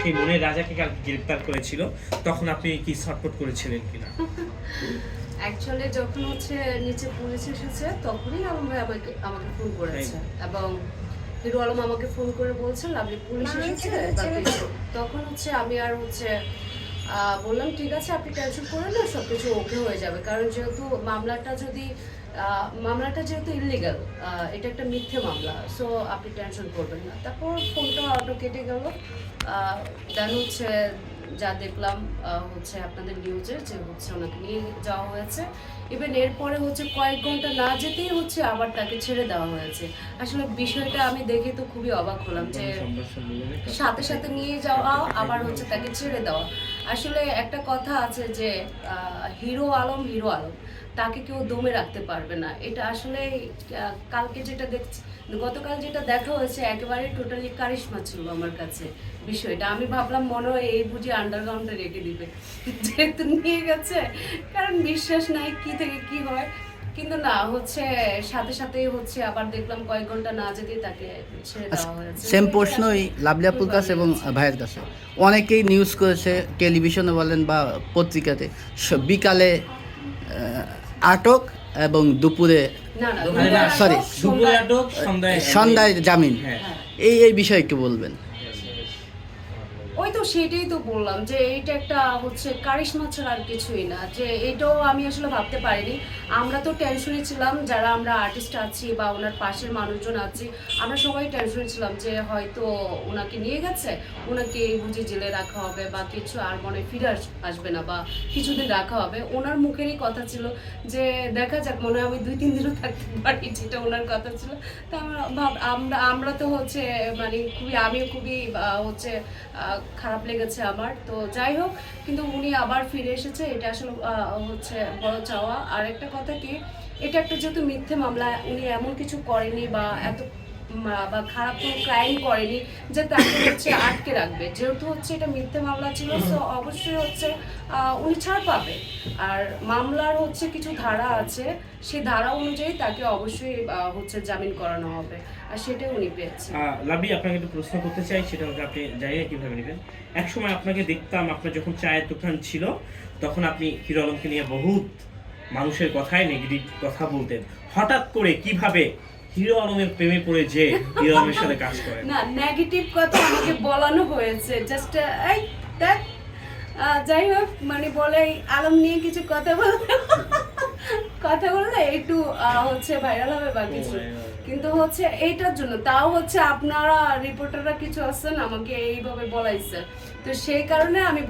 সেই মনে রাজাকে কাল গ্রেপ্তার করেছিল তখন আপনি কি সাপোর্ট করেছিলেন কিনা? অ্যাকচুয়ালি যখন হচ্ছে নিচে পুলিশ এসেছে তখনই আলম ভাই আমাকে আমাকে ফোন করেছে। এবং হিরো আলম আমাকে ফোন করে বলছে লাভলি পুলিশ এসেছে? তখন হচ্ছে আমি আর হচ্ছে বললাম ঠিক আছে আপনি টেনশন করেন না সব কিছু ওকে হয়ে যাবে। কারণ যেহেতু মামলাটা যদি মামলাটা যেহেতু ইলিগাল এটা একটা মিথ্যে মামলা সো আপনি টেনশন করবেন না। তারপর ফোনটা অটো কেটে গেল। দেন হচ্ছে যা দেখলাম হচ্ছে আপনাদের নিউজে যে হচ্ছে ওনাকে নিয়ে যাওয়া হয়েছে। ইভেন এরপরে হচ্ছে কয়েক ঘণ্টা না যেতেই হচ্ছে আবার তাকে ছেড়ে দেওয়া হয়েছে। আসলে বিষয়টা আমি দেখে তো খুবই অবাক হলাম যে সাথে সাথে নিয়ে যাওয়া আবার হচ্ছে তাকে ছেড়ে দেওয়া। আসলে একটা কথা আছে যে হিরো আলম হিরো আলম, তাকে কেউ দমে রাখতে পারবে না। এটা আসলে কালকে যেটা দেখছি, গতকাল যেটা দেখা হয়েছে, একেবারে টোটালি কারিশমা ছিল আমার কাছে বিষয়টা। আমি ভাবলাম, মনে হয় এই বুঝি আন্ডারগ্রাউন্ডে রেখে দিবে। যেহেতু নিয়ে গেছে, কারণ বিশ্বাস নাই কি থেকে কি হয়। কিন্তু না হচ্ছে সাথে সাথেই হচ্ছে আবার দেখলাম কয়েক ঘণ্টা না যেতেই তাকে ছেড়ে দেওয়া হয়েছে। সেম প্রশ্নই লাভলি আপুর কাছে এবং ভাইয়ের কাছে। অনেকেই নিউজ করেছে টেলিভিশনে বলেন বা পত্রিকাতে বিকালে আটক এবং দুপুরে আটক সন্ধ্যায় সন্ধ্যায় জামিন। হ্যাঁ। এই এই বিষয়ে একটু বলবেন। সেটাই তো বললাম যে এইটা একটা হচ্ছে কারিশমা ছাড়া আর কিছুই না। যে এটাও আমি আসলে ভাবতে পারিনি। আমরা তো টেনশনে ছিলাম যারা আমরা আর্টিস্ট আছি বা ওনার পাশের মানুষজন আছি আমরা সবাই টেনশনে ছিলাম যে হয়তো ওনাকে নিয়ে গেছে ওনাকে বুঝি জেলে রাখা হবে বা কিছু আর মনে ফিরে আসবে না বা কিছুদিন রাখা হবে। ওনার মুখেরই কথা ছিল যে দেখা যাক মনে হয় আমি দুই তিন দিনও থাকতে পারি যেটা ওনার কথা ছিল। তা আমরা আমরা আমরা তো হচ্ছে মানে খুবই আমিও খুবই হচ্ছে আহ, খারাপ লেগেছে আমার। তো যাই হোক, কিন্তু উনি আবার ফিরে এসেছে, এটা আসলে হচ্ছে বড় চাওয়া। আর একটা কথা কি, এটা একটা যেহেতু মিথ্যে মামলা, উনি এমন কিছু করেনি বা এত বা খারাপ কোনো ক্রাইম করেনি যে তাকে হচ্ছে আটকে রাখবে। যেহেতু হচ্ছে এটা মিথ্যে মামলা ছিল তো অবশ্যই হচ্ছে উনি ছাড় পাবে। আর মামলার হচ্ছে কিছু ধারা আছে সেই ধারা অনুযায়ী তাকে অবশ্যই হচ্ছে জামিন করানো হবে। আর সেটাই উনি পেয়েছে লাভলি আপনাকে একটু প্রশ্ন করতে চাই সেটা হচ্ছে আপনি জায়গা কীভাবে নেবেন? এক সময় আপনাকে দেখতাম আপনার যখন চায়ের দোকান ছিল তখন আপনি হিরো আলমকে নিয়ে বহুত মানুষের কথায় নেগেটিভ কথা বলতেন। হঠাৎ করে কীভাবে হিরো আলমের প্রেমে পড়ে যে হিরো আলমের সাথে কাজ করেন না নেগেটিভ কথা আমাকে বলানো হয়েছে। জাস্ট এই দেখ যাই হোক মানে বলে আলম নিয়ে কিছু কথা বলতে কথা বললে একটু হচ্ছে ভাইরাল হবে বা কিছু। কিন্তু হচ্ছে এইটার জন্য তাও হচ্ছে আপনারা রিপোর্টাররা কিছু আছেন আমাকে এইভাবে বলাইছে। তো সেই কারণে আমি